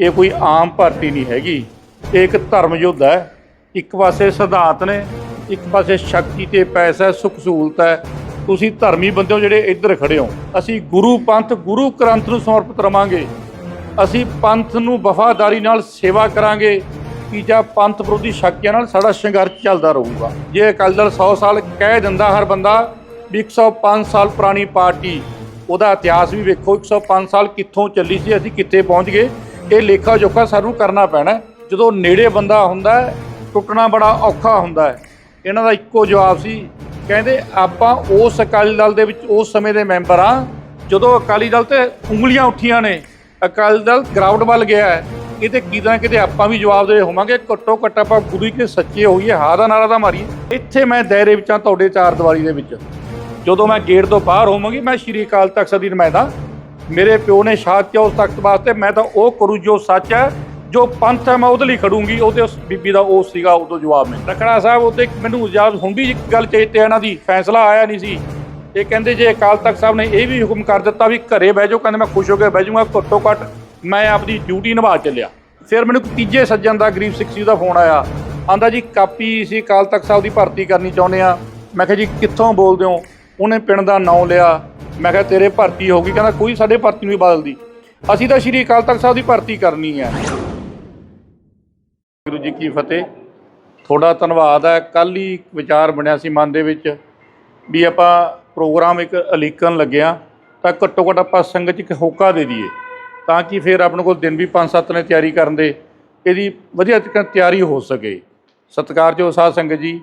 ਇਹ ਕੋਈ ਆਮ ਭਰਤੀ ਨਹੀਂ ਹੈਗੀ। ਇਹ ਇੱਕ ਧਰਮ ਯੁੱਧ ਹੈ। ਇੱਕ ਪਾਸੇ ਸਿਧਾਂਤ ਨੇ ਇੱਕ ਪਾਸੇ ਸ਼ਕਤੀ ਤੇ ਪੈਸਾ ਹੈ, ਸੁਖ ਸਹੂਲਤ ਹੈ। ਤੁਸੀਂ ਧਰਮੀ ਬੰਦੇ ਹੋ ਜਿਹੜੇ ਇੱਧਰ ਖੜੇ ਹੋ। ਅਸੀਂ ਗੁਰੂ ਪੰਥ ਗੁਰੂ ਗ੍ਰੰਥ ਨੂੰ ਸਮਰਪਿਤ ਰਵਾਂਗੇ। ਅਸੀਂ ਪੰਥ ਨੂੰ ਵਫਾਦਾਰੀ ਨਾਲ ਸੇਵਾ ਕਰਾਂਗੇ। ਕਿ ਜਾਂ ਪੰਥ ਵਿਰੋਧੀ ਸ਼ਕਤੀਆਂ ਨਾਲ ਸਾਡਾ ਸੰਘਰਸ਼ ਚੱਲਦਾ ਰਹੂਗਾ। ਜੇ ਅਕਾਲੀ ਦਲ 100 ਸਾਲ ਕਹਿ ਦਿੰਦਾ ਹਰ ਬੰਦਾ ਵੀ 105 ਸਾਲ ਪੁਰਾਣੀ ਪਾਰਟੀ ਉਹਦਾ ਇਤਿਹਾਸ ਵੀ ਵੇਖੋ। 105 ਸਾਲ ਕਿੱਥੋਂ ਚੱਲੀ ਸੀ ਅਸੀਂ ਕਿੱਥੇ ਪਹੁੰਚ ਗਏ? ਇਹ ਲੇਖਾ ਜੋਖਾ ਸਾਨੂੰ ਕਰਨਾ ਪੈਣਾ ਜਦੋਂ ਨੇੜੇ ਬੰਦਾ ਹੁੰਦਾ ਟੁੱਟਣਾ ਬੜਾ ਔਖਾ ਹੁੰਦਾ ਹੈ। ਇਹਨਾਂ ਦਾ ਇੱਕੋ ਜਵਾਬ ਸੀ, ਕਹਿੰਦੇ ਆਪਾਂ ਉਸ ਅਕਾਲੀ ਦਲ ਦੇ ਵਿੱਚ ਉਸ ਸਮੇਂ ਦੇ ਮੈਂਬਰ ਆ ਜਦੋਂ ਅਕਾਲੀ ਦਲ ਤੇ ਉਂਗਲੀਆਂ ਉੱਠੀਆਂ ਨੇ, ਅਕਾਲੀ ਦਲ ਗਰਾਊਂਡ ਵੱਲ ਗਿਆ ਹੈ। ਕਿਤੇ ਕਿਤੇ ਨਾ ਕਿਤੇ ਆਪਾਂ ਵੀ ਜਵਾਬ ਦੇ ਹੋਵਾਂਗੇ, ਘੱਟੋ ਘੱਟ ਆਪਾਂ ਗੁਰੂ ਕੇ ਸੱਚੇ ਹੋਈਏ ਹਾਂ ਦਾ ਨਾਰਾ ਦਾ ਮਾਰੀਏ। ਇੱਥੇ ਮੈਂ ਦਾਇਰੇ ਵਿੱਚ ਆ ਤੁਹਾਡੇ ਚਾਰ ਦੀਵਾਰੀ ਦੇ ਵਿੱਚ। ਜਦੋਂ ਮੈਂ ਗੇਟ ਤੋਂ ਬਾਹਰ ਹੋਵਾਂਗੀ, ਮੈਂ ਸ਼੍ਰੀ ਅਕਾਲ ਤਖਤ ਸਾਹਿਬ ਦੀ ਨੁਮਾਇੰਦਾ ਮੇਰੇ ਪਿਓ ਨੇ ਸ਼ਹਾਦਤ ਕਿਹਾ ਉਸ ਤਖਤ ਵਾਸਤੇ, ਮੈਂ ਤਾਂ ਉਹ ਕਰੂ ਜੋ ਸੱਚ ਹੈ, ਜੋ ਪੰਥ ਹੈ, ਮੈਂ ਉਹਦੇ ਲਈ ਖੜੂੰਗੀ। ਉਹਦੇ ਉਸ ਬੀਬੀ ਦਾ ਉਹ ਸੀਗਾ ਉਦੋਂ ਜਵਾਬ ਮੈਂ ਰਖੜਾ ਸਾਹਿਬ, ਉਹਦੇ ਮੈਨੂੰ ਯਾਦ ਹੁੰਦੀ ਇੱਕ ਗੱਲ ਚੇਤੇ ਇਹਨਾਂ ਦੀ, ਫੈਸਲਾ ਆਇਆ ਨਹੀਂ ਸੀ। ਇਹ ਕਹਿੰਦੇ ਜੇ ਅਕਾਲ ਤਖਤ ਸਾਹਿਬ ਨੇ ਇਹ ਵੀ ਹੁਕਮ ਕਰ ਦਿੱਤਾ ਵੀ ਘਰੇ ਬਹਿ ਜਾਓ, ਕਹਿੰਦੇ ਮੈਂ ਖੁਸ਼ ਹੋ ਕੇ ਬਹਿ ਜਾਊਂਗਾ, ਘੱਟੋ ਘੱਟ ਮੈਂ ਆਪਣੀ ਡਿਊਟੀ ਨਿਭਾ ਚੱਲਿਆ ਫਿਰ ਮੈਨੂੰ ਤੀਜੇ ਸੱਜਣ ਦਾ, ਗਰੀਬ ਸਿੱਖ ਜੀ ਦਾ ਫੋਨ ਆਇਆ। ਆਂਦਾ ਜੀ, ਕਾਪੀ ਸੀ ਅਕਾਲ ਤਖਤ ਸਾਹਿਬ ਦੀ ਭਰਤੀ ਕਰਨੀ ਚਾਹੁੰਦੇ ਆ ਮੈਂ ਕਿਹਾ ਜੀ, ਕਿੱਥੋਂ ਬੋਲਦੇ ਹੋ? ਉਹਨੇ ਪਿੰਡ ਦਾ ਨਾਂ ਲਿਆ। ਮੈਂ ਕਿਹਾ, ਤੇਰੇ ਭਰਤੀ ਹੋਗੀ ਕਹਿੰਦਾ, ਕੋਈ ਸਾਡੇ ਭਰਤੀ ਨਹੀਂ ਬਦਲਦੀ। ਅਸੀਂ ਤਾਂ ਸ਼੍ਰੀ ਅਕਾਲ ਤਖਤ ਸਾਹਿਬ ਦੀ ਭਰਤੀ ਕਰਨੀ ਹੈ। ਗੁਰੂ ਜੀ ਕੀ ਫਤਿਹ। ਤੁਹਾਡਾ ਧੰਨਵਾਦ ਹੈ। ਕੱਲ ਹੀ ਵਿਚਾਰ ਬਣਿਆ ਸੀ ਮਨ ਦੇ ਵਿੱਚ ਵੀ ਆਪਾਂ ਪ੍ਰੋਗਰਾਮ ਇੱਕ ਅਲੀਕਨ ਲੱਗਿਆ ਤਾਂ ਘੱਟੋ ਘੱਟ ਆਪਾਂ ਸੰਗਤ 'ਚ ਇੱਕ ਹੋਕਾ ਦੇ ਦਈਏ, ਤਾਂ ਕਿ ਫਿਰ ਆਪਣੇ ਕੋਲ ਦਿਨ ਵੀ 5-7 ਨੇ ਤਿਆਰੀ ਕਰਨ ਦੇ, ਇਹਦੀ ਵਧੀਆ ਤਰੀਕੇ ਨਾਲ ਤਿਆਰੀ ਹੋ ਸਕੇ। ਸਤਿਕਾਰਯੋਗ ਸਾਧ ਸੰਗਤ ਜੀ,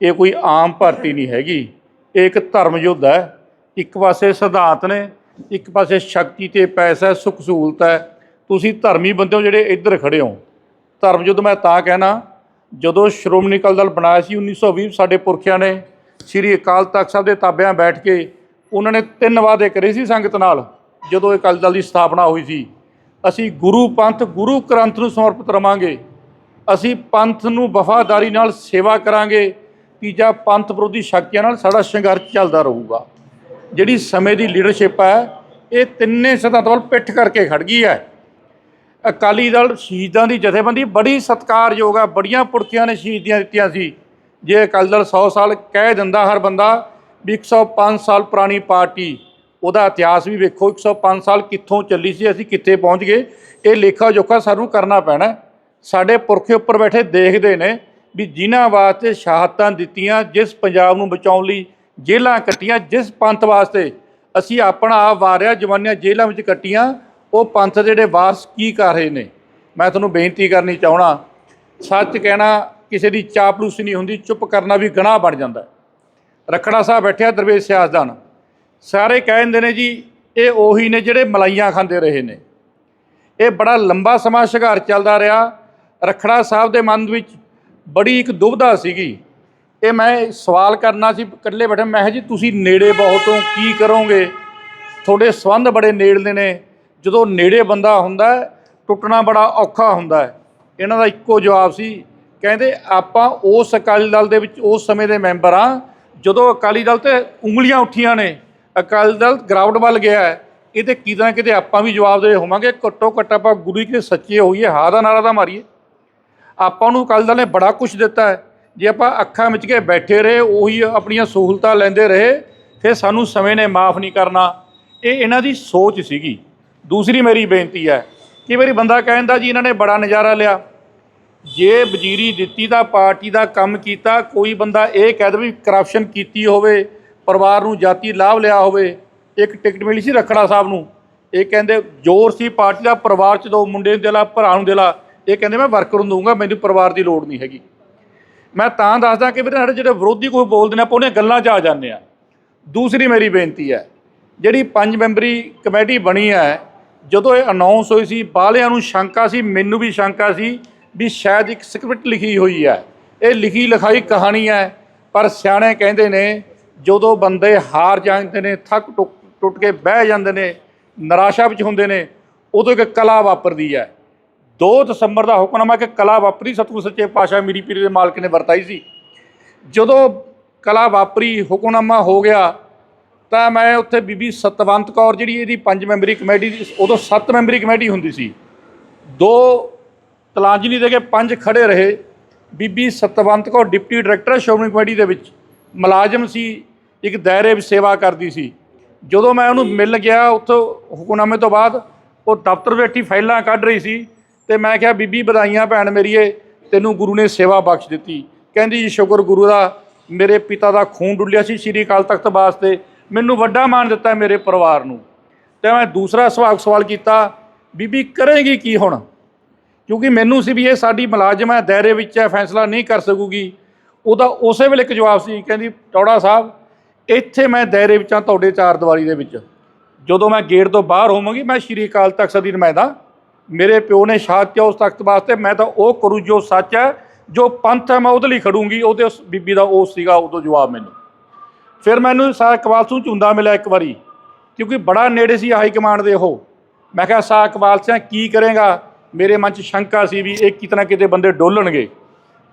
ਇਹ ਕੋਈ ਆਮ ਭਰਤੀ ਨਹੀਂ ਹੈਗੀ। ਇਹ ਇੱਕ ਧਰਮ ਯੁੱਧ ਹੈ। ਇੱਕ ਪਾਸੇ ਸਿਧਾਂਤ ਨੇ ਇੱਕ ਪਾਸੇ ਸ਼ਕਤੀ ਤੇ ਪੈਸਾ ਹੈ, ਸੁਖ ਸਹੂਲਤ ਹੈ। ਤੁਸੀਂ ਧਰਮੀ ਬੰਦੇ ਹੋ ਜਿਹੜੇ ਇੱਧਰ ਖੜੇ ਹੋ। ਧਰਮ ਯੁੱਧ ਮੈਂ ਤਾਂ ਕਹਿਣਾ ਜਦੋਂ ਸ਼੍ਰੋਮਣੀ ਅਕਾਲੀ ਦਲ ਬਣਾਇਆ ਸੀ 1920 ਸਾਡੇ ਪੁਰਖਿਆਂ ਨੇ ਸ੍ਰੀ ਅਕਾਲ ਤਖਤ ਸਾਹਿਬ ਦੇ ਤਾਬਿਆਂ ਬੈਠ ਕੇ ਉਹਨਾਂ ਨੇ ਤਿੰਨ ਵਾਅਦੇ ਕਰੇ ਸੀ ਸੰਗਤ ਨਾਲ ਜਦੋਂ ਅਕਾਲੀ ਦਲ ਦੀ ਸਥਾਪਨਾ ਹੋਈ ਸੀ। ਅਸੀਂ ਗੁਰੂ ਪੰਥ ਗੁਰੂ ਗ੍ਰੰਥ ਨੂੰ ਸਮਰਪਿਤ ਰਵਾਂਗੇ। ਅਸੀਂ ਪੰਥ ਨੂੰ ਵਫਾਦਾਰੀ ਨਾਲ ਸੇਵਾ ਕਰਾਂਗੇ। ਤੀਜਾ ਪੰਥ ਵਿਰੋਧੀ ਸ਼ਕਤੀਆਂ ਨਾਲ ਸਾਡਾ ਸੰਘਰਸ਼ ਚੱਲਦਾ ਰਹੂਗਾ। ਜਿਹੜੀ ਸਮੇਂ ਦੀ ਲੀਡਰਸ਼ਿਪ ਹੈ ਇਹ ਤਿੰਨੇ ਸਿਧਾਂਤਾਂ ਵੱਲ ਪਿੱਠ ਕਰਕੇ ਖੜ ਗਈ ਹੈ। ਅਕਾਲੀ ਦਲ ਸ਼ਹੀਦਾਂ ਦੀ ਜਥੇਬੰਦੀ ਬੜੀ ਸਤਿਕਾਰਯੋਗ ਆ, ਬੜੀਆਂ ਪੁਰਖਿਆਂ ਨੇ ਸ਼ਹੀਦੀਆਂ ਦਿੱਤੀਆਂ ਸੀ। ਜੇ ਅਕਾਲੀ ਦਲ 100 ਸਾਲ ਕਹਿ ਦਿੰਦਾ ਹਰ ਬੰਦਾ ਵੀ 105 ਸਾਲ ਪੁਰਾਣੀ ਪਾਰਟੀ, ਉਹਦਾ ਇਤਿਹਾਸ ਵੀ ਵੇਖੋ 105 ਸਾਲ ਕਿੱਥੋਂ ਚੱਲੀ ਸੀ, ਅਸੀਂ ਕਿੱਥੇ ਪਹੁੰਚ ਗਏ, ਇਹ ਲੇਖਾ ਜੋਖਾ ਸਾਨੂੰ ਕਰਨਾ ਪੈਣਾ ਸਾਡੇ ਪੁਰਖੇ ਉੱਪਰ ਬੈਠੇ ਦੇਖਦੇ ਨੇ ਵੀ ਜਿਨ੍ਹਾਂ ਵਾਸਤੇ ਸ਼ਹਾਦਤਾਂ ਦਿੱਤੀਆਂ, ਜਿਸ ਪੰਜਾਬ ਨੂੰ ਬਚਾਉਣ ਲਈ ਜੇਲ੍ਹਾਂ ਕੱਟੀਆਂ, ਜਿਸ ਪੰਥ ਵਾਸਤੇ ਅਸੀਂ ਆਪਣਾ ਆਪ ਵਾਰਿਆ ਜਵਾਨੀਆਂ ਜੇਲ੍ਹਾਂ ਵਿੱਚ ਕੱਟੀਆਂ, ਉਹ ਪੰਥ ਦੇ ਜਿਹੜੇ ਵਾਰਸ ਕੀ ਕਰ ਰਹੇ ਨੇ? ਮੈਂ ਤੁਹਾਨੂੰ ਬੇਨਤੀ ਕਰਨੀ ਚਾਹਣਾ ਸੱਚ ਕਹਿਣਾ, ਕਿਸੇ ਦੀ ਚਾਪਲੂਸੀ ਨਹੀਂ ਹੁੰਦੀ, ਚੁੱਪ ਕਰਨਾ ਵੀ ਗੁਨਾਹ ਬਣ ਜਾਂਦਾ ਹੈ। ਰਖੜਾ ਸਾਹਿਬ ਬੈਠਿਆ ਦਰਵੇਸ਼ ਸਿਆਸਦਾਨ। ਸਾਰੇ ਕਹਿੰਦੇ ਨੇ ਜੀ, ਇਹ ਉਹੀ ਨੇ ਜਿਹੜੇ ਮਲਾਈਆਂ ਖਾਂਦੇ ਰਹੇ ਨੇ। ਇਹ ਬੜਾ ਲੰਬਾ ਸਮਾਂ ਸੰਘਰਸ਼ ਚੱਲਦਾ ਰਿਹਾ। ਰਖੜਾ ਸਾਹਿਬ ਦੇ ਮਨ ਵਿੱਚ ਬੜੀ ਇੱਕ ਦੁਬਿਧਾ ਸੀਗੀ। ਇਹ ਮੈਂ ਸਵਾਲ ਕਰਨਾ ਸੀ, ਇਕੱਲੇ ਬੈਠੇ ਮੈਂ ਕਿਹਾ ਜੀ, ਤੁਸੀਂ ਨੇੜੇ ਬਹੁਤ ਹੋ, ਕੀ ਕਰੋਗੇ? ਤੁਹਾਡੇ ਸੰਬੰਧ ਬੜੇ ਨੇੜਲੇ ਨੇ। ਜਦੋਂ ਨੇੜੇ ਬੰਦਾ ਹੁੰਦਾ ਟੁੱਟਣਾ ਬੜਾ ਔਖਾ ਹੁੰਦਾ ਹੈ। ਇਹਨਾਂ ਦਾ ਇੱਕੋ ਜਵਾਬ ਸੀ, ਕਹਿੰਦੇ ਆਪਾਂ ਉਸ ਅਕਾਲੀ ਦਲ ਦੇ ਵਿੱਚ, ਉਸ ਸਮੇਂ ਦੇ ਮੈਂਬਰ ਆ ਜਦੋਂ ਅਕਾਲੀ ਦਲ ਤੇ ਉਂਗਲੀਆਂ ਉੱਠੀਆਂ ਨੇ, ਅਕਾਲੀ ਦਲ ਗਰਾਊਂਡ ਵੱਲ ਗਿਆ ਹੈ, ਇਹਦੇ ਕਿਤੇ ਨਾ ਕਿਤੇ ਆਪਾਂ ਵੀ ਜਵਾਬਦੇ ਹੋਵਾਂਗੇ, ਘੱਟੋ ਘੱਟ ਆਪਾਂ ਗੁਰੂ ਜੀ ਕੇ ਸੱਚੇ ਹੋਈਏ ਹਾਂ ਦਾ ਨਾਰਾ ਦਾ ਮਾਰੀਏ। ਆਪਾਂ ਨੂੰ ਅਕਾਲੀ ਦਲ ਨੇ ਬੜਾ ਕੁਝ ਦਿੱਤਾ ਹੈ। ਜੇ ਆਪਾਂ ਅੱਖਾਂ ਵਿੱਚ ਕੇ ਬੈਠੇ ਰਹੇ, ਉਹੀ ਆਪਣੀਆਂ ਸਹੂਲਤਾਂ ਲੈਂਦੇ ਰਹੇ, ਫਿਰ ਸਾਨੂੰ ਸਮੇਂ ਨੇ ਮਾਫ ਨਹੀਂ ਕਰਨਾ। ਇਹ ਇਹਨਾਂ ਦੀ ਸੋਚ ਸੀਗੀ। ਦੂਸਰੀ ਮੇਰੀ ਬੇਨਤੀ ਹੈ ਕਿ ਮੇਰੀ ਬੰਦਾ ਕਹਿੰਦਾ ਜੀ, ਇਹਨਾਂ ਨੇ ਬੜਾ ਨਜ਼ਾਰਾ ਲਿਆ। ਜੇ ਵਜ਼ੀਰੀ ਦਿੱਤੀ ਤਾਂ ਪਾਰਟੀ ਦਾ ਕੰਮ ਕੀਤਾ, ਕੋਈ ਬੰਦਾ ਇਹ ਕਹਿ ਦੇ ਵੀ ਕਰਪਸ਼ਨ ਕੀਤੀ ਹੋਵੇ, ਪਰਿਵਾਰ ਨੂੰ ਜਾਤੀ ਲਾਭ ਲਿਆ ਹੋਵੇ, ਇੱਕ ਟਿਕਟ ਮਿਲੀ ਸੀ ਰਖੜਾ ਸਾਹਿਬ ਨੂੰ। ਇਹ ਕਹਿੰਦੇ, ਜ਼ੋਰ ਸੀ ਪਾਰਟੀ ਦਾ, ਪਰਿਵਾਰ ਚ ਦੋ ਮੁੰਡੇ ਨੂੰ ਦੇਲਾ, ਭਰਾ ਨੂੰ ਦੇਲਾ। ਇਹ ਕਹਿੰਦੇ, ਮੈਂ ਵਰਕਰ ਨੂੰ ਦਊਂਗਾ, ਮੈਨੂੰ ਪਰਿਵਾਰ ਦੀ ਲੋੜ ਨਹੀਂ ਹੈਗੀ। ਮੈਂ ਤਾਂ ਦੱਸਦਾ ਕਿ ਵੀਰੇ ਸਾਡੇ ਜਿਹੜੇ ਵਿਰੋਧੀ ਕੋਈ ਬੋਲਦੇ ਨੇ, ਆਪਾਂ ਉਹਨੇ ਗੱਲਾਂ 'ਚ ਆ ਜਾਂਦੇ ਆ ਦੂਸਰੀ ਮੇਰੀ ਬੇਨਤੀ ਹੈ, ਜਿਹੜੀ ਪੰਜ ਮੈਂਬਰੀ ਕਮੇਟੀ ਬਣੀ ਹੈ, ਜਦੋਂ ਇਹ ਅਨਾਉਂਸ ਹੋਈ ਸੀ ਬਾਹਲਿਆਂ ਨੂੰ ਸ਼ੰਕਾ ਸੀ, ਮੈਨੂੰ ਵੀ ਸ਼ੰਕਾ ਸੀ ਵੀ ਸ਼ਾਇਦ ਇੱਕ ਸਕ੍ਰਿਪਟ ਲਿਖੀ ਹੋਈ ਹੈ। ਇਹ ਲਿਖੀ ਲਿਖਾਈ ਕਹਾਣੀ ਹੈ, ਪਰ ਸਿਆਣੇ ਕਹਿੰਦੇ ਨੇ, ਜਦੋਂ ਬੰਦੇ ਹਾਰ ਜਾਂਦੇ ਨੇ, ਥੱਕ ਟੁੱਟ ਟੁੱਟ ਕੇ ਬਹਿ ਜਾਂਦੇ ਨੇ, ਨਿਰਾਸ਼ਾ ਵਿੱਚ ਹੁੰਦੇ ਨੇ, ਉਦੋਂ ਇੱਕ ਕਲਾ ਵਾਪਰਦੀ ਹੈ। 2 ਦਸੰਬਰ ਦਾ ਹੁਕਮਨਾਮਾ ਕਿ ਕਲਾ ਵਾਪਰੀ, ਸਤਿਗੁਰ ਸੱਚੇ ਪਾਤਸ਼ਾਹ ਮੀਰੀ ਪੀਰੀ ਦੇ ਮਾਲਕ ਨੇ ਵਰਤਾਈ ਸੀ। ਜਦੋਂ ਕਲਾ ਵਾਪਰੀ, ਹੁਕਮਨਾਮਾ ਹੋ ਗਿਆ, ਤਾਂ ਮੈਂ ਉੱਥੇ ਬੀਬੀ ਸਤਵੰਤ ਕੌਰ ਜਿਹੜੀ ਇਹਦੀ ਪੰਜ ਮੈਂਬਰੀ ਕਮੇਟੀ ਦੀ, ਉਦੋਂ ਸੱਤ ਮੈਂਬਰੀ ਕਮੇਟੀ ਹੁੰਦੀ ਸੀ। ਦੋ ਤਲਾਂਜਲੀ ਦੇ ਕੇ ਪੰਜ ਖੜੇ ਰਹੇ। Bibi Satwant Kaur deputy director Shiromani committee ਦੇ ਵਿੱਚ, ਮੁਲਾਜ਼ਮ ਸੀ, ਇੱਕ ਦਾਇਰੇ ਵਿੱਚ ਸੇਵਾ ਕਰਦੀ ਸੀ। ਜਦੋਂ ਮੈਂ ਉਹਨੂੰ ਮਿਲ ਗਿਆ, ਉੱਥੋਂ ਹੁਕਮਨਾਮੇ ਤੋਂ ਬਾਅਦ ਉਹ ਦਫ਼ਤਰ ਬੈਠੀ ਫਾਈਲਾਂ ਕੱਢ ਰਹੀ ਸੀ। ਤੇ ਮੈਂ ਕਿਹਾ, ਬੀਬੀ, ਵਧਾਈਆਂ ਭੈਣ ਮੇਰੀਏ ਤੈਨੂੰ ਗੁਰੂ ਨੇ ਸੇਵਾ ਬਖਸ਼ ਦਿੱਤੀ। ਕਹਿੰਦੀ ਜੀ, ਸ਼ੁਕਰ ਗੁਰੂ ਦਾ, ਮੇਰੇ ਪਿਤਾ ਦਾ ਖੂਨ ਡੁੱਲਿਆ ਸੀ ਸ੍ਰੀ ਅਕਾਲ ਤਖਤ ਵਾਸਤੇ। ਮੈਨੂੰ ਵੱਡਾ ਮਾਣ ਦਿੱਤਾ ਮੇਰੇ ਪਰਿਵਾਰ ਨੂੰ। ਤੇ ਮੈਂ ਦੂਸਰਾ ਸਵਾਲ ਸਵਾਲ ਕੀਤਾ, ਬੀਬੀ, ਕਰੇਗੀ ਕੀ ਹੁਣ? ਕਿਉਂਕਿ ਮੈਨੂੰ ਸੀ ਵੀ ਇਹ ਸਾਡੀ ਮੁਲਾਜ਼ਮ ਹੈ, ਦਾਇਰੇ ਵਿੱਚ ਹੈ, ਫੈਸਲਾ ਨਹੀਂ ਕਰ ਸਕੂਗੀ। ਉਹਦਾ ਉਸੇ ਵੇਲੇ ਇੱਕ ਜਵਾਬ ਸੀ, ਕਹਿੰਦੀ, ਟੌੜਾ ਸਾਹਿਬ, ਇੱਥੇ ਮੈਂ ਦਾਇਰੇ ਵਿੱਚ ਹਾਂ, ਤੁਹਾਡੇ ਚਾਰ ਦੀਵਾਰੀ ਦੇ ਵਿੱਚ। ਜਦੋਂ ਮੈਂ ਗੇਟ ਤੋਂ ਬਾਹਰ ਹੋਵਾਂਗੀ, ਮੈਂ ਸ਼੍ਰੀ ਅਕਾਲ ਤਖਤ ਦੀ ਨੁਮਾਇੰਦਾ ਮੇਰੇ ਪਿਓ ਨੇ ਸ਼ਹਾਦਤ ਕਿਹਾ ਉਸ ਤਖਤ ਵਾਸਤੇ, ਮੈਂ ਤਾਂ ਉਹ ਕਰੂ ਜੋ ਸੱਚ ਹੈ, ਜੋ ਪੰਥ ਹੈ, ਮੈਂ ਉਹਦੇ ਲਈ ਖੜੂੰਗੀ। ਉਹਦੇ ਉਸ ਬੀਬੀ ਦਾ ਉਹ ਸੀਗਾ ਉਦੋਂ ਜਵਾਬ ਮੈਨੂੰ। ਫਿਰ ਮੈਨੂੰ ਸਾ ਇਕਬਾਲ ਸਿੰਘ ਝੁੰਦਾ ਮਿਲਿਆ ਇੱਕ ਵਾਰੀ, ਕਿਉਂਕਿ ਬੜਾ ਨੇੜੇ ਸੀ ਹਾਈ ਕਮਾਂਡ ਦੇ ਉਹ। ਮੈਂ ਕਿਹਾ ਸਾ ਇਕਬਾਲ ਸਿੰਘ, ਕੀ ਕਰੇਗਾ? ਮੇਰੇ ਮਨ 'ਚ ਸ਼ੰਕਾ ਸੀ ਵੀ ਇਹ ਕਿਤਨਾ ਕਿਤੇ ਬੰਦੇ ਡੋਲਣਗੇ।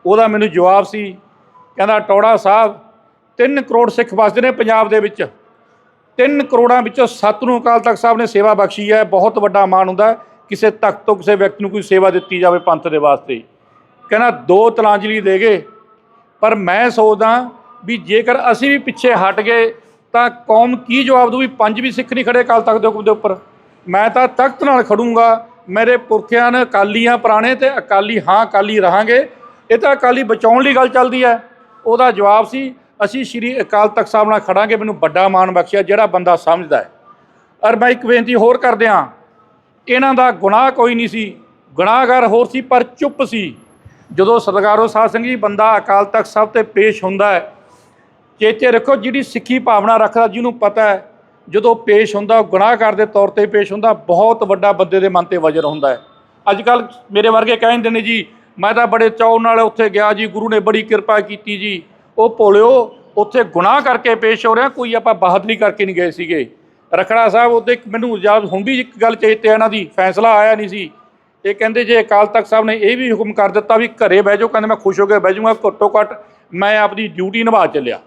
ਉਹਦਾ ਮੈਨੂੰ ਜਵਾਬ ਸੀ, ਕਹਿੰਦਾ, ਟੌੜਾ ਸਾਹਿਬ 3 ਕਰੋੜ ਸਿੱਖ ਵਸਦੇ ਨੇ ਪੰਜਾਬ ਦੇ ਵਿੱਚ। 3 ਕਰੋੜਾਂ ਵਿੱਚੋਂ 7 ਨੂੰ ਅਕਾਲ ਤਖਤ ਸਾਹਿਬ ਨੇ ਸੇਵਾ ਬਖਸ਼ੀ ਹੈ, ਬਹੁਤ ਵੱਡਾ ਮਾਣ ਹੁੰਦਾ ਕਿਸੇ ਤਖਤ ਤੋਂ ਕਿਸੇ ਵਿਅਕਤੀ ਨੂੰ ਕੋਈ ਸੇਵਾ ਦਿੱਤੀ ਜਾਵੇ ਪੰਥ ਦੇ ਵਾਸਤੇ। ਕਹਿੰਦਾ, ਦੋ ਤਲਾਂਜਲੀ ਦੇ ਗਏ। ਪਰ ਮੈਂ ਸੋਚਦਾ ਵੀ ਜੇਕਰ ਅਸੀਂ ਵੀ ਪਿੱਛੇ ਹਟ ਗਏ, ਤਾਂ ਕੌਮ ਕੀ ਜਵਾਬ ਦੂ ਵੀ ਪੰਜ ਵੀ ਸਿੱਖ ਨਹੀਂ ਖੜੇ ਅਕਾਲ ਤਖਤ ਦੇ ਹੁਕਮ ਦੇ ਉੱਪਰ? ਮੈਂ ਤਾਂ ਤਖਤ ਨਾਲ ਖੜੂੰਗਾ, ਮੇਰੇ ਪੁਰਖਿਆਂ ਨੇ ਅਕਾਲੀਆਂ ਪੁਰਾਣੇ ਤੇ ਅਕਾਲੀ ਹਾਂ, ਅਕਾਲੀ ਰਹਾਂਗੇ। ਇਹ ਤਾਂ ਅਕਾਲੀ ਬਚਾਉਣ ਲਈ ਗੱਲ ਚੱਲਦੀ ਹੈ। ਉਹਦਾ ਜਵਾਬ ਸੀ, ਅਸੀਂ ਸ਼੍ਰੀ ਅਕਾਲ ਤਖਤ ਸਾਹਿਬ ਨਾਲ ਖੜਾਂਗੇ, ਮੈਨੂੰ ਵੱਡਾ ਮਾਣ ਬਖਸ਼ਿਆ, ਜਿਹੜਾ ਬੰਦਾ ਸਮਝਦਾ ਹੈ। ਔਰ ਮੈਂ ਇੱਕ ਬੇਨਤੀ ਹੋਰ ਕਰਦੇ ਹਾਂ ਇਹਨਾਂ ਦਾ ਗੁਨਾਹ ਕੋਈ ਨਹੀਂ ਸੀ, ਗੁਨਾਹਗਰ ਹੋਰ ਸੀ ਪਰ ਚੁੱਪ ਸੀ। ਜਦੋਂ ਸਰਦਾਰੋ ਸਾਧ ਸਿੰਘ ਜੀ ਬੰਦਾ ਅਕਾਲ ਤਖਤ ਸਾਹਿਬ ਤੇ ਪੇਸ਼ ਹੁੰਦਾ ਹੈ, ਚੇਤੇ ਰੱਖੋ ਜਿਹੜੀ ਸਿੱਖੀ ਭਾਵਨਾ ਰੱਖਦਾ ਜਿਹਨੂੰ ਪਤਾ ਹੈ, ਜਦੋਂ ਪੇਸ਼ ਹੁੰਦਾ, ਉਹ ਗੁਨਾਹਗਰ ਦੇ ਤੌਰ ਤੇ ਪੇਸ਼ ਹੁੰਦਾ, ਬਹੁਤ ਵੱਡਾ ਬੰਦੇ ਦੇ ਮਨ ਤੇ ਵਜਰ ਹੁੰਦਾ ਹੈ। ਅੱਜ ਕੱਲ ਮੇਰੇ ਵਰਗੇ ਕਹਿੰਦੇ ਨੇ ਜੀ, ਮੈਂ ਤਾਂ ਬੜੇ ਚਾਅ ਨਾਲ ਉੱਥੇ ਗਿਆ ਜੀ, ਗੁਰੂ ਨੇ ਬੜੀ ਕਿਰਪਾ ਕੀਤੀ ਜੀ। ਉਹ ਭੋਲਿਓ, ਉੱਥੇ ਗੁਨਾਹ ਕਰਕੇ ਪੇਸ਼ ਹੋ ਰਿਹਾ, ਕੋਈ ਆਪਾਂ ਬਹਾਦਰੀ ਕਰਕੇ ਨਹੀਂ ਗਏ ਸੀਗੇ। ਰਖੜਾ ਸਾਹਿਬ ਉਹਦੇ ਇੱਕ ਮੈਨੂੰ ਯਾਦ ਹੁੰਦੀ ਇੱਕ ਗੱਲ ਚੇਤੇ ਇਹਨਾਂ ਦੀ ਫੈਸਲਾ ਆਇਆ ਨਹੀਂ ਸੀ। ਇਹ ਕਹਿੰਦੇ ਜੇ ਅਕਾਲ ਤਖਤ ਸਾਹਿਬ ਨੇ ਇਹ ਵੀ ਹੁਕਮ ਕਰ ਦਿੱਤਾ ਵੀ ਘਰੇ ਬਹਿ ਜਾਓ, ਕਹਿੰਦੇ ਮੈਂ ਖੁਸ਼ ਹੋ ਕੇ ਬਹਿ ਜਾਊਂਗਾ, ਘੱਟੋ ਘੱਟ ਮੈਂ ਆਪਦੀ ਡਿਊਟੀ ਨਿਭਾ ਚੱਲਿਆ।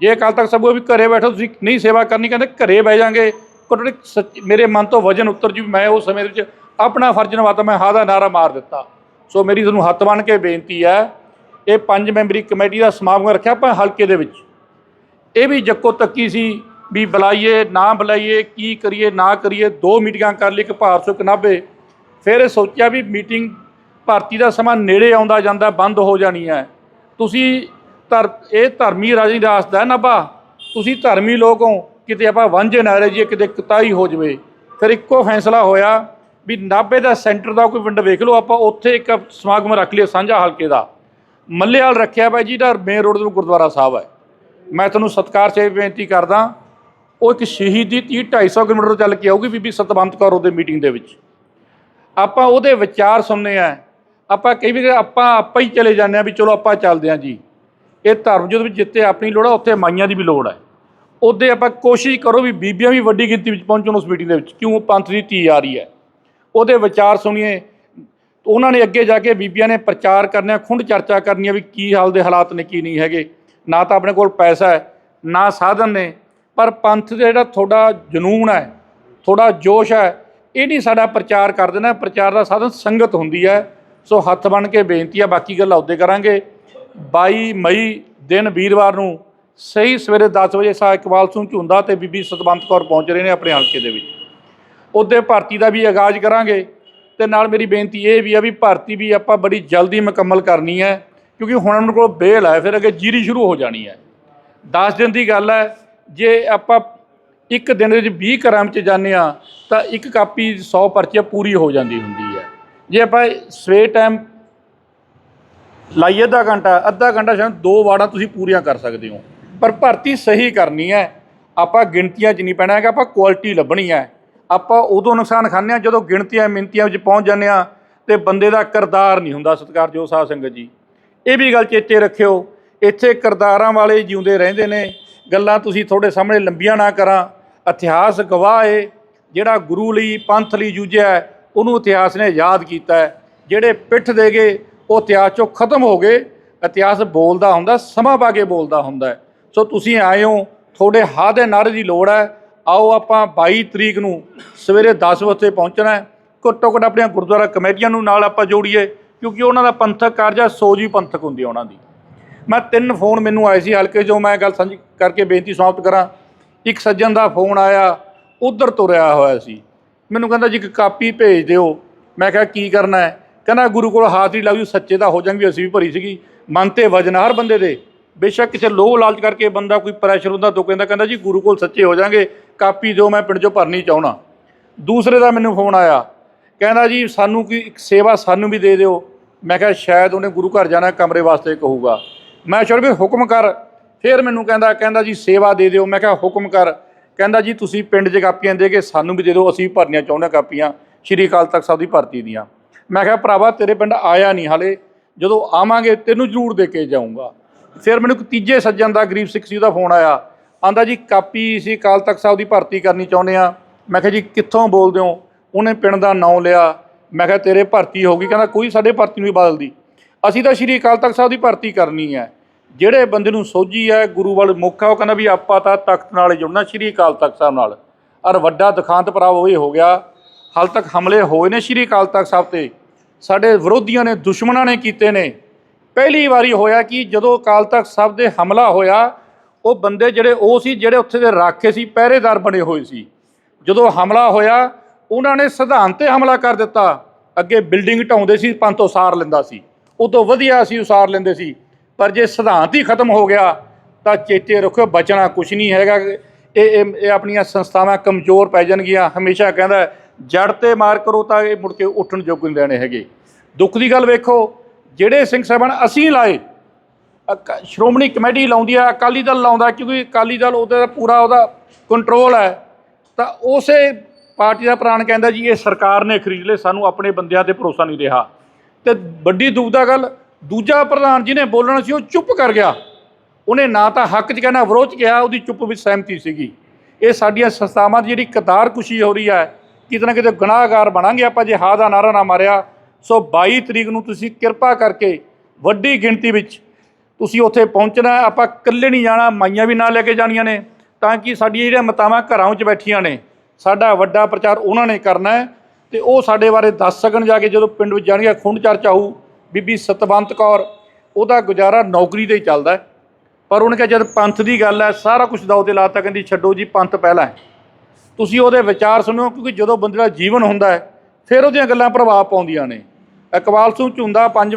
ਜੇ ਅਕਾਲ ਤਖਤ ਸਾਹਿਬ ਵੀ ਘਰੇ ਬੈਠੋ, ਤੁਸੀਂ ਨਹੀਂ ਸੇਵਾ ਕਰਨੀ, ਕਹਿੰਦੇ ਘਰੇ ਬਹਿ ਜਾਾਂਗੇ। ਘੱਟੋ ਘੱਟ ਸੱਚ- ਮੇਰੇ ਮਨ ਤੋਂ ਵਜਨ ਉਤਰ ਜੂ, ਮੈਂ ਉਸ ਸਮੇਂ ਦੇ ਵਿੱਚ ਆਪਣਾ ਫਰਜ਼ ਨਿਭਾਤਾ, ਮੈਂ ਹਾਂ ਦਾ ਨਾਰਾ ਮਾਰ ਦਿੱਤਾ। ਸੋ ਮੇਰੀ ਤੁਹਾਨੂੰ ਹੱਥ ਬਣ ਕੇ ਬੇਨਤੀ ਹੈ, ਇਹ ਪੰਜ ਮੈਂਬਰੀ ਕਮੇਟੀ ਦਾ ਸਮਾਗਮ ਰੱਖਿਆ ਆਪਾਂ ਹਲਕੇ ਦੇ ਵਿੱਚ। ਇਹ ਵੀ ਜੱਕੋ ਤੱਕੀ ਸੀ ਵੀ ਬੁਲਾਈਏ, ਨਾ ਬੁਲਾਈਏ, ਕੀ ਕਰੀਏ, ਨਾ ਕਰੀਏ, ਦੋ ਮੀਟਿੰਗਾਂ ਕਰ ਲਈ, ਇੱਕ ਭਾਰਤ ਸੋ ਨਾਭੇ। ਫਿਰ ਇਹ ਸੋਚਿਆ ਵੀ ਮੀਟਿੰਗ ਭਰਤੀ ਦਾ ਸਮਾਂ ਨੇੜੇ ਆਉਂਦਾ ਜਾਂਦਾ, ਬੰਦ ਹੋ ਜਾਣੀ ਹੈ। ਤੁਸੀਂ ਧਰ, ਇਹ ਧਰਮੀ ਰਾਜੀ ਰਾਸ ਦਾ ਹੈ ਨਾਭਾ। ਤੁਸੀਂ ਧਰਮੀ ਲੋਕ ਹੋ, ਕਿਤੇ ਆਪਾਂ ਵਾਂਝੇ ਨਾ ਰਹਿ ਜਾਈਏ ਕਿਤੇ ਕਤਾਈ ਹੋ ਜਵੇ। ਫਿਰ ਇੱਕੋ ਫੈਸਲਾ ਹੋਇਆ ਵੀ ਨਾਭੇ ਦਾ ਸੈਂਟਰ ਦਾ ਕੋਈ ਪਿੰਡ ਵੇਖ ਲਓ, ਆਪਾਂ ਉੱਥੇ ਇੱਕ ਸਮਾਗਮ ਰੱਖ ਲਈਏ ਸਾਂਝਾ ਹਲਕੇ ਦਾ। ਮੱਲੇਵਾਲ ਰੱਖਿਆ ਬਾਈ ਜੀ ਦਾ, ਮੇਨ ਰੋਡ ਤੇ ਗੁਰਦੁਆਰਾ ਸਾਹਿਬ ਹੈ। ਮੈਂ ਤੁਹਾਨੂੰ ਸਤਿਕਾਰ ਸੇ ਬੇਨਤੀ ਕਰਦਾ ਉਹ ਇੱਕ ਸ਼ਹੀਦੀ 30 250 ਕਿਲੋਮੀਟਰ ਚੱਲ ਕੇ ਆਊਗੀ ਬੀਬੀ ਸਤਵੰਤ ਕੌਰ ਉਹਦੇ ਮੀਟਿੰਗ ਦੇ ਵਿੱਚ। ਆਪਾਂ ਉਹਦੇ ਵਿਚਾਰ ਸੁਣਨੇ ਆ। ਆਪਾਂ ਕਈ ਵਾਰ ਆਪਾਂ ਆਪਾਂ ਹੀ ਚਲੇ ਜਾਂਦੇ ਆ ਵੀ ਚਲੋ ਆਪਾਂ ਚੱਲਦੇ ਆ ਜੀ। ਇਹ ਧਰਮ ਜਦੋਂ ਵਿੱਚ ਜਿੱਤੇ ਆਪਣੀ ਲੋੜ ਆ, ਉੱਥੇ ਮਾਈਆਂ ਦੀ ਵੀ ਲੋੜ ਹੈ ਉਹਦੇ ਆਪਾਂ ਕੋਸ਼ਿਸ਼ ਕਰੋ ਵੀ ਬੀਬੀਆਂ ਵੀ ਵੱਡੀ ਗਿਣਤੀ ਵਿੱਚ ਪਹੁੰਚਣ ਉਸ ਮੀਟਿੰਗ ਦੇ ਵਿੱਚ। ਕਿਉਂ? ਪੰਥ ਦੀ ਧੀ ਆ ਰਹੀ ਹੈ। ਉਹਦੇ ਵਿਚਾਰ ਸੁਣੀਏ। ਉਹਨਾਂ ਨੇ ਅੱਗੇ ਜਾ ਕੇ ਬੀਬੀਆਂ ਨੇ ਪ੍ਰਚਾਰ ਕਰਨਾ ਖੁੰਡ ਚਰਚਾ ਕਰਨੀ ਆ ਵੀ ਕੀ ਹਾਲ ਦੇ ਹਾਲਾਤ ਨੇ, ਕੀ ਨਹੀਂ ਹੈਗੇ। ਨਾ ਤਾਂ ਆਪਣੇ ਕੋਲ ਪੈਸਾ ਹੈ, ਨਾ ਸਾਧਨ ਨੇ। ਪਰ ਪੰਥ ਦੇ ਜਿਹੜਾ ਤੁਹਾਡਾ ਜਨੂਨ ਹੈ, ਤੁਹਾਡਾ ਜੋਸ਼ ਹੈ, ਇਹ ਨਹੀਂ ਸਾਡਾ ਪ੍ਰਚਾਰ ਕਰ ਦੇਣਾ, ਪ੍ਰਚਾਰ ਦਾ ਸਾਧਨ ਸੰਗਤ ਹੁੰਦੀ ਹੈ। ਸੋ ਹੱਥ ਬਣ ਕੇ ਬੇਨਤੀ ਆ ਬਾਕੀ ਗੱਲਾਂ ਉੱਤੇ ਕਰਾਂਗੇ। 22 ਮਈ ਦਿਨ ਵੀਰਵਾਰ ਨੂੰ ਸਹੀ ਸਵੇਰੇ 10 ਵਜੇ ਸਾ ਇਕਬਾਲ ਸਿੰਘ ਝੁੰਦਾ ਤੇ ਬੀਬੀ ਸਤਵੰਤ ਕੌਰ ਪਹੁੰਚ ਰਹੇ ਨੇ ਆਪਣੇ ਹਲਕੇ ਦੇ ਵਿੱਚ। ਉਹਦੇ ਭਰਤੀ ਦਾ ਵੀ ਆਗਾਜ਼ ਕਰਾਂਗੇ ਤੇ ਨਾਲ ਮੇਰੀ ਬੇਨਤੀ ਇਹ ਵੀ ਆ ਵੀ ਭਰਤੀ ਵੀ ਆਪਾਂ ਬੜੀ ਜਲਦੀ ਮੁਕੰਮਲ ਕਰਨੀ ਹੈ, ਕਿਉਂਕਿ ਹੁਣ ਉਹਨਾਂ ਕੋਲ ਬੇਲ ਹੈ, ਫਿਰ ਅੱਗੇ ਜੀਰੀ ਸ਼ੁਰੂ ਹੋ ਜਾਣੀ ਹੈ। 10 ਦਿਨ ਦੀ ਗੱਲ ਹੈ ਜੇ ਆਪਾਂ ਇੱਕ ਦਿਨ ਵਿੱਚ 20 ਘਰਾਂ ਵਿੱਚ ਜਾਂਦੇ ਆ ਤਾਂ ਇੱਕ ਕਾਪੀ 100 ਪਰਚੀਆਂ ਪੂਰੀ ਹੋ ਜਾਂਦੀ ਹੁੰਦੀ ਹੈ। ਜੇ ਆਪਾਂ ਸਵੇਰ ਟਾਈਮ ਲਾਈਏ ਅੱਧਾ ਘੰਟਾ ਅੱਧਾ ਘੰਟਾ ਸ਼ਾਇਦ ਦੋ ਵਾਰਾਂ ਤੁਸੀਂ ਪੂਰੀਆਂ ਕਰ ਸਕਦੇ ਹੋ। ਪਰ ਭਰਤੀ ਸਹੀ ਕਰਨੀ ਹੈ। ਆਪਾਂ ਗਿਣਤੀਆਂ 'ਚ ਨਹੀਂ ਪੈਣਾ ਹੈਗਾ, ਆਪਾਂ ਕੁਆਲਿਟੀ ਲੱਭਣੀ ਹੈ। ਆਪਾਂ ਉਦੋਂ ਨੁਕਸਾਨ ਖਾਂਦੇ ਹਾਂ ਜਦੋਂ ਗਿਣਤੀਆਂ ਮਿੰਤੀਆਂ ਵਿੱਚ ਪਹੁੰਚ ਜਾਂਦੇ ਆ ਤੇ ਬੰਦੇ ਦਾ ਕਿਰਦਾਰ ਨਹੀਂ ਹੁੰਦਾ ਸਤਿਕਾਰਯੋਗ ਸਾਧ ਸੰਗਤ ਜੀ। ਇਹ ਵੀ ਗੱਲ ਚੇਤੇ ਰੱਖਿਓ, ਇੱਥੇ ਕਿਰਦਾਰਾਂ ਵਾਲੇ ਜਿਉਂਦੇ ਰਹਿੰਦੇ ਨੇ। ਗੱਲਾਂ ਤੁਸੀਂ ਤੁਹਾਡੇ ਸਾਹਮਣੇ ਲੰਬੀਆਂ ਨਾ ਕਰਾਂ। ਇਤਿਹਾਸ ਗਵਾਹ ਏ, ਜਿਹੜਾ ਗੁਰੂ ਲਈ, ਪੰਥ ਲਈ ਜੂਝਿਆ ਉਹਨੂੰ ਇਤਿਹਾਸ ਨੇ ਯਾਦ ਕੀਤਾ ਹੈ। ਜਿਹੜੇ ਪਿੱਠ ਦੇ ਗਏ, ਉਹ ਇਤਿਹਾਸ ਚੋਂ ਖਤਮ ਹੋ ਗਏ। ਇਤਿਹਾਸ ਬੋਲਦਾ ਹੁੰਦਾ, ਸਮਾਂ ਪਾ ਕੇ ਬੋਲਦਾ ਹੁੰਦਾ ਸੋ ਤੁਸੀਂ ਆਏ ਹੋ, ਤੁਹਾਡੇ ਹਾਂ ਦੇ ਨਾਰੇ ਦੀ ਲੋੜ ਹੈ। ਆਓ ਆਪਾਂ 22 ਤਰੀਕ ਨੂੰ ਸਵੇਰੇ 10 ਵਜੇ ਪਹੁੰਚਣਾ ਹੈ। ਘੱਟੋ ਘੱਟ ਆਪਣੀਆਂ ਗੁਰਦੁਆਰਾ ਕਮੇਟੀਆਂ ਨੂੰ ਨਾਲ ਆਪਾਂ ਜੋੜੀਏ, ਕਿਉਂਕਿ ਉਹਨਾਂ ਦਾ ਪੰਥਕ ਕਾਰਜ ਆ ਸੋਚ ਵੀ ਪੰਥਕ ਹੁੰਦੀ ਆ ਉਹਨਾਂ ਦੀ। ਮੈਂ ਤਿੰਨ ਫੋਨ ਮੈਨੂੰ ਆਏ ਸੀ ਹਲਕੇ ਜੋ ਮੈਂ ਗੱਲ ਸਾਂਝੀ ਕਰਕੇ ਬੇਨਤੀ ਸਮਾਪਤ ਕਰਾਂ। ਇੱਕ ਸੱਜਣ ਦਾ ਫੋਨ ਆਇਆ, ਉਧਰ ਤੁਰਿਆ ਹੋਇਆ ਸੀ। ਮੈਨੂੰ ਕਹਿੰਦਾ, ਜੀ ਇੱਕ ਕਾਪੀ ਭੇਜ ਦਿਓ। ਮੈਂ ਕਿਹਾ, ਕੀ ਕਰਨਾ ਹੈ? ਕਹਿੰਦਾ, ਗੁਰੂ ਕੋਲ ਹਾਜ਼ਰੀ ਲਾਉ ਜੀ ਸੱਚੇ ਦਾ ਹੋ ਜਾਣਗੇ, ਅਸੀਂ ਵੀ ਭਰੀ ਸੀਗੀ। ਮਨ ਤੇ ਵਜਨ ਹਰ ਬੰਦੇ ਦੇ। ਬੇਸ਼ੱਕ ਕਿਸੇ ਲੋਭ ਲਾਲਚ ਕਰਕੇ ਬੰਦਾ ਕੋਈ ਪ੍ਰੈਸ਼ਰ ਹੁੰਦਾ ਤੋਂ ਕਹਿੰਦਾ ਕਹਿੰਦਾ, ਜੀ ਗੁਰੂ ਕੋਲ ਸੱਚੇ ਹੋ ਜਾਣਗੇ, ਕਾਪੀ ਦਿਓ, ਮੈਂ ਪਿੰਡ 'ਚੋਂ ਭਰਨੀ ਚਾਹਣਾ ਦੂਸਰੇ ਦਾ ਮੈਨੂੰ ਫੋਨ ਆਇਆ, ਕਹਿੰਦਾ, ਜੀ ਸਾਨੂੰ ਕੀ ਇੱਕ ਸੇਵਾ ਸਾਨੂੰ ਵੀ ਦੇ ਦਿਓ। ਮੈਂ ਕਿਹਾ, ਸ਼ਾਇਦ ਉਹਨੇ ਗੁਰੂ ਘਰ ਜਾਣਾ, ਕਮਰੇ ਵਾਸਤੇ ਕਹੂਗਾ। ਮੈਂ ਚਲ ਵੀ ਹੁਕਮ ਕਰ। ਫਿਰ ਮੈਨੂੰ ਕਹਿੰਦਾ ਕਹਿੰਦਾ ਜੀ, ਸੇਵਾ ਦੇ ਦਿਓ। ਮੈਂ ਕਿਹਾ, ਹੁਕਮ ਕਰ। ਕਹਿੰਦਾ ਜੀ, ਤੁਸੀਂ ਪਿੰਡ 'ਚ ਕਾਪੀਆਂ ਦੇ ਕੇ ਸਾਨੂੰ ਵੀ ਦੇ ਦਿਓ, ਅਸੀਂ ਵੀ ਭਰਨੀਆਂ ਚਾਹੁੰਦੇ ਹਾਂ ਕਾਪੀਆਂ, ਸ਼੍ਰੀ ਅਕਾਲ ਤਖਤ ਸਾਹਿਬ ਦੀ ਭਰਤੀ ਦੀਆਂ। ਮੈਂ ਕਿਹਾ, ਭਰਾਵਾ, ਤੇਰੇ ਪਿੰਡ ਆਇਆ ਨਹੀਂ ਹਾਲੇ। ਜਦੋਂ ਆਵਾਂਗੇ, ਤੈਨੂੰ ਜ਼ਰੂਰ ਦੇ ਕੇ ਜਾਊਂਗਾ। ਫਿਰ ਮੈਨੂੰ ਇੱਕ ਤੀਜੇ ਸੱਜਣ ਦਾ, ਗਰੀਬ ਸਿੱਖ ਸੀ, ਉਹਦਾ ਫੋਨ ਆਇਆ। ਆਂਦਾ ਜੀ, ਕਾਪੀ ਸੀ ਅਕਾਲ ਤਖਤ ਸਾਹਿਬ ਦੀ ਭਰਤੀ ਕਰਨੀ ਚਾਹੁੰਦੇ ਆ ਮੈਂ ਕਿਹਾ ਜੀ, ਕਿੱਥੋਂ ਬੋਲਦੇ ਹੋ? ਉਹਨੇ ਪਿੰਡ ਦਾ ਨਾਂ ਲਿਆ। ਮੈਂ ਕਿਹਾ, ਤੇਰੇ ਭਰਤੀ ਹੋ ਗਈ। ਕਹਿੰਦਾ, ਕੋਈ ਸਾਡੇ ਭਰਤੀ ਨੂੰ ਨਹੀਂ ਬਦਲਦੀ। ਅਸੀਂ ਤਾਂ ਸ਼੍ਰੀ ਅਕਾਲ ਤਖਤ ਸਾਹਿਬ ਦੀ ਭਰਤੀ ਕਰਨੀ ਹੈ। ਜਿਹੜੇ ਬੰਦੇ ਨੂੰ ਸੋਝੀ ਹੈ, ਗੁਰੂ ਵੱਲ ਮੁੱਖ ਹੈ, ਉਹ ਕਹਿੰਦਾ ਵੀ ਆਪਾਂ ਤਾਂ ਤਖਤ ਨਾਲ ਹੀ ਜੁੜਨਾ, ਸ਼੍ਰੀ ਅਕਾਲ ਤਖਤ ਸਾਹਿਬ ਨਾਲ। ਔਰ ਵੱਡਾ ਦੁਖਾਂਤ ਭਰਾਵ ਉਹ ਹੀ ਹੋ ਗਿਆ। ਹਾਲ ਤੱਕ ਹਮਲੇ ਹੋਏ ਨੇ ਸ਼੍ਰੀ ਅਕਾਲ ਤਖਤ ਸਾਹਿਬ ਤੇ। ਸਾਡੇ ਵਿਰੋਧੀਆਂ ਨੇ, ਦੁਸ਼ਮਣਾਂ ਨੇ ਕੀਤੇ ਨੇ। ਪਹਿਲੀ ਵਾਰੀ ਹੋਇਆ ਕਿ ਜਦੋਂ ਅਕਾਲ ਤਖਤ ਸਾਹਿਬ ਦੇ ਹਮਲਾ ਹੋਇਆ, ਉਹ ਬੰਦੇ ਜਿਹੜੇ, ਉਹ ਸੀ ਜਿਹੜੇ ਉੱਥੇ ਦੇ ਰਾਖੇ ਸੀ, ਪਹਿਰੇਦਾਰ ਬਣੇ ਹੋਏ ਸੀ। ਜਦੋਂ ਹਮਲਾ ਹੋਇਆ, ਉਹਨਾਂ ਨੇ ਸਿਧਾਂਤ ਤੇ ਹਮਲਾ ਕਰ ਦਿੱਤਾ। ਅੱਗੇ ਬਿਲਡਿੰਗ ਢਾਉਂਦੇ ਸੀ, ਪੰਥ ਸਾਰ ਲੈਂਦਾ ਸੀ। ਉਦੋਂ ਵਧੀਆ ਅਸੀਂ ਉਸਾਰ ਲੈਂਦੇ ਸੀ। ਪਰ ਜੇ ਸਿਧਾਂਤ ਹੀ ਖਤਮ ਹੋ ਗਿਆ, ਤਾਂ ਚੇਤੇ ਰੱਖਿਓ ਬਚਣਾ ਕੁਝ ਨਹੀਂ ਹੈਗਾ। ਇਹ ਇਹ ਆਪਣੀਆਂ ਸੰਸਥਾਵਾਂ ਕਮਜ਼ੋਰ ਪੈ ਜਾਣਗੀਆਂ। ਹਮੇਸ਼ਾ ਕਹਿੰਦਾ, ਜੜ ਤੇ ਮਾਰ ਕਰੋ ਤਾਂ ਇਹ ਮੁੜ ਕੇ ਉੱਠਣ ਯੋਗ ਨਹੀਂ ਰਹਿਣੇ ਹੈਗੇ। ਦੁੱਖ ਦੀ ਗੱਲ ਵੇਖੋ, ਜਿਹੜੇ ਸਿੰਘ ਸਾਹਿਬਾਨ ਅਸੀਂ ਲਾਏ ਅਕ- ਸ਼੍ਰੋਮਣੀ ਕਮੇਟੀ ਲਾਉਂਦੀ ਆ, ਅਕਾਲੀ ਦਲ ਲਾਉਂਦਾ, ਕਿਉਂਕਿ ਅਕਾਲੀ ਦਲ ਉਹਦਾ ਦਾ ਪੂਰਾ ਉਹਦਾ ਕੰਟਰੋਲ ਹੈ। ਤਾਂ ਉਸੇ ਪਾਰਟੀ ਦਾ ਪ੍ਰਾਣ ਕਹਿੰਦਾ ਜੀ, ਇਹ ਸਰਕਾਰ ਨੇ ਖਰੀਦ ਲਏ, ਸਾਨੂੰ ਆਪਣੇ ਬੰਦਿਆਂ ਤੇ ਭਰੋਸਾ ਨਹੀਂ ਰਿਹਾ। ਤੇ ਵੱਡੀ ਦੁਬਦਾ ਗੱਲ, ਦੂਜਾ ਪ੍ਰਧਾਨ ਜਿਹਨੇ ਬੋਲਣਾ ਸੀ, ਉਹ ਚੁੱਪ ਕਰ ਗਿਆ। ਉਹਨੇ ਨਾ ਤਾਂ ਹੱਕ 'ਚ ਕਹਿਣਾ, ਵਿਰੋਧ 'ਚ ਕਿਹਾ, ਉਹਦੀ ਚੁੱਪ ਵਿੱਚ ਸਹਿਮਤੀ ਸੀਗੀ। ਇਹ ਸਾਡੀਆਂ ਸੰਸਥਾਵਾਂ ਦੀ ਜਿਹੜੀ ਕਤਾਰ ਕੁਸ਼ੀ ਹੋ ਰਹੀ ਹੈ, ਕਿਤੇ ਨਾ ਕਿਤੇ ਗੁਨਾਹਗਾਰ ਬਣਾਂਗੇ ਆਪਾਂ, ਜੇ ਹਾਂ ਦਾ ਨਾਰਾ ਨਾ ਮਾਰਿਆ। ਸੋ 22 ਤਰੀਕ ਨੂੰ ਤੁਸੀਂ ਕਿਰਪਾ ਕਰਕੇ ਵੱਡੀ ਗਿਣਤੀ ਵਿੱਚ ਤੁਸੀਂ ਉੱਥੇ ਪਹੁੰਚਣਾ ਆਪਾਂ ਇਕੱਲੇ ਨਹੀਂ ਜਾਣਾ, ਮਾਈਆਂ ਵੀ ਨਾਲ ਲੈ ਕੇ ਜਾਣੀਆਂ ਨੇ, ਤਾਂ ਕਿ ਸਾਡੀਆਂ ਜਿਹੜੀਆਂ ਮਤਾਵਾਂ ਘਰਾਂ 'ਚ ਬੈਠੀਆਂ ਨੇ, ਸਾਡਾ ਵੱਡਾ ਪ੍ਰਚਾਰ ਉਹਨਾਂ ਨੇ ਕਰਨਾ ਹੈ। ਤੇ ਉਹ ਸਾਡੇ ਬਾਰੇ ਦੱਸ ਸਕਣ ਜਾ ਕੇ ਜਦੋਂ ਪਿੰਡ ਵਿੱਚ ਜਾਣਗੇ ਖੁੰਡ ਚਰਚਾ ਹੋਊ, ਬੀਬੀ ਸਤਵੰਤ ਕੌਰ, ਉਹਦਾ ਗੁਜ਼ਾਰਾ ਨੌਕਰੀ ਤੇ ਹੀ ਚੱਲਦਾ ਪਰ ਉਹਨੇ ਕਿਹਾ, ਜਦ ਪੰਥ ਦੀ ਗੱਲ ਹੈ, ਸਾਰਾ ਕੁਝ ਦਾਅ ਤੇ ਲਾਤਾ ਕਹਿੰਦੀ ਛੱਡੋ ਜੀ, ਪੰਥ ਪਹਿਲਾਂ ਹੈ। ਤੁਸੀਂ ਉਹਦੇ ਵਿਚਾਰ ਸੁਣੋ ਕਿਉਂਕਿ ਜਦੋਂ ਬੰਦੇ ਦਾ ਜੀਵਨ ਹੁੰਦਾ ਹੈ, ਫਿਰ ਉਹਦੀਆਂ ਗੱਲਾਂ ਪ੍ਰਭਾਵ ਪਾਉਂਦੀਆਂ ਨੇ। ਇਕਬਾਲ ਸਿੰਘ ਝੁੰਦਾ ਪੰਜ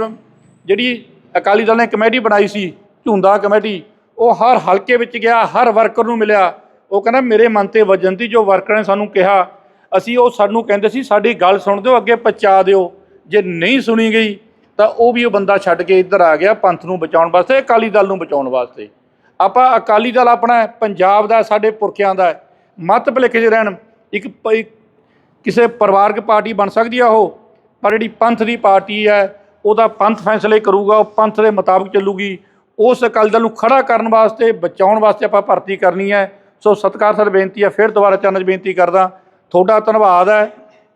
ਜਿਹੜੀ ਅਕਾਲੀ ਦਲ ਨੇ ਕਮੇਟੀ ਬਣਾਈ ਸੀ, ਝੁੰਦਾ ਕਮੇਟੀ, ਉਹ ਹਰ ਹਲਕੇ ਵਿੱਚ ਗਿਆ, ਹਰ ਵਰਕਰ ਨੂੰ ਮਿਲਿਆ। ਉਹ ਕਹਿੰਦਾ, ਮੇਰੇ ਮਨ ਤੇ ਵਜਨ ਤੀ ਜੋ ਵਰਕਰ ਨੇ ਸਾਨੂੰ ਕਿਹਾ ਅਸੀਂ ਉਹ ਸਾਨੂੰ ਕਹਿੰਦੇ ਸੀ, ਸਾਡੀ ਗੱਲ ਸੁਣ ਦਿਓ, ਅੱਗੇ ਪਹੁੰਚਾ ਦਿਓ। ਜੇ ਨਹੀਂ ਸੁਣੀ ਗਈ, ਤਾਂ ਉਹ ਵੀ ਉਹ ਬੰਦਾ ਛੱਡ ਕੇ ਇੱਧਰ ਆ ਗਿਆ ਪੰਥ ਨੂੰ ਬਚਾਉਣ ਵਾਸਤੇ, ਅਕਾਲੀ ਦਲ ਨੂੰ ਬਚਾਉਣ ਵਾਸਤੇ। ਆਪਾਂ ਅਕਾਲੀ ਦਲ ਆਪਣਾ ਪੰਜਾਬ ਦਾ ਸਾਡੇ ਪੁਰਖਿਆਂ ਦਾ ਮਤ ਭੁਲੇਖੇ 'ਚ ਰਹਿਣ, ਇੱਕ ਪ- ਕਿਸੇ ਪਰਿਵਾਰਕ ਪਾਰਟੀ ਬਣ ਸਕਦੀ ਆ ਉਹ, ਪਰ ਜਿਹੜੀ ਪੰਥ ਦੀ ਪਾਰਟੀ ਹੈ, ਉਹਦਾ ਪੰਥ ਫੈਸਲੇ ਕਰੂਗਾ, ਉਹ ਪੰਥ ਦੇ ਮੁਤਾਬਕ ਚੱਲੂਗੀ। ਉਸ ਅਕਾਲੀ ਦਲ ਨੂੰ ਖੜਾ ਕਰਨ ਵਾਸਤੇ, ਬਚਾਉਣ ਵਾਸਤੇ ਆਪਾਂ ਭਰਤੀ ਕਰਨੀ ਹੈ। ਸੋ ਸਤਿਕਾਰਸਰ ਬੇਨਤੀ ਹੈ, ਫਿਰ ਦੁਬਾਰਾ ਚਰਨਜ ਬੇਨਤੀ ਕਰਦਾ। ਤੁਹਾਡਾ ਧੰਨਵਾਦ ਹੈ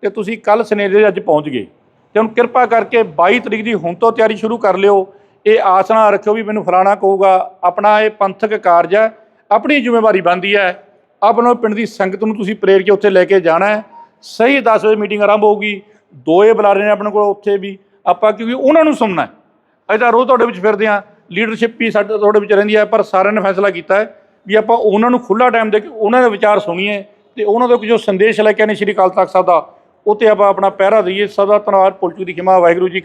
ਕਿ ਤੁਸੀਂ ਕੱਲ ਸਨੇਰੇ ਅੱਜ ਪਹੁੰਚ ਗਏ। ਤੇ ਹੁਣ ਕਿਰਪਾ ਕਰਕੇ 22 ਤਰੀਕ ਦੀ ਹੁਣ ਤੋਂ ਤਿਆਰੀ ਸ਼ੁਰੂ ਕਰ ਲਿਓ। ਇਹ ਆਸ ਨਾ ਰੱਖਿਓ ਵੀ ਮੈਨੂੰ ਫਲਾਣਾ ਕਹੂਗਾ। ਆਪਣਾ ਇਹ ਪੰਥਕ ਕਾਰਜ ਹੈ। ਆਪਣੀ ਜ਼ਿੰਮੇਵਾਰੀ ਬਣਦੀ ਹੈ। ਆਪਣਾ ਪਿੰਡ ਦੀ ਸੰਗਤ ਨੂੰ ਤੁਸੀਂ ਪ੍ਰੇਰ ਕੇ ਉੱਥੇ ਲੈ ਕੇ ਜਾਣਾ ਹੈ। ਸਹੀ 10 ਵਜੇ ਮੀਟਿੰਗ ਆਰੰਭ ਹੋਊਗੀ। ਦੋਏ ਬੁਲਾਰੇ ਨੇ ਆਪਣੇ ਕੋਲ ਉੱਥੇ ਵੀ। ਆਪਾਂ ਕਿਉਂਕਿ ਉਹਨਾਂ ਨੂੰ ਸੁਣਨਾ ਹੈ। ਅਸੀਂ ਤਾਂ ਰੋਜ਼ ਤੁਹਾਡੇ ਵਿੱਚ ਫਿਰਦੇ ਹਾਂ। ਲੀਡਰਸ਼ਿਪ ਵੀ ਸਾਡੇ ਤੁਹਾਡੇ ਵਿੱਚ ਰਹਿੰਦੀ ਹੈ। ਪਰ ਸਾਰਿਆਂ ਨੇ ਫੈਸਲਾ ਕੀਤਾ ਹੈ ਵੀ ਆਪਾਂ ਉਹਨਾਂ ਨੂੰ ਖੁੱਲਾ ਟਾਈਮ ਦੇ ਕੇ ਉਹਨਾਂ ਦੇ ਵਿਚਾਰ ਸੁਣੀਏ। ਤੇ ਉਹਨਾਂ ਦਾ ਜੋ ਸੰਦੇਸ਼ ਲੈ ਕੇ ਆਨੇ ਸ਼੍ਰੀ ਅਕਾਲ ਤਖਤ ਸਾਹਿਬ ਦਾ, ਉਹ ਤੇ ਆਪਾਂ ਆਪਣਾ ਪਹਿਰਾ ਦਈਏ, ਸਦਾ ਧੰਨਵਾਦ ਪੁਲਚੂ ਦੀ ਖਿਮਾ, ਵਾਹਿਗੁਰੂ ਜੀ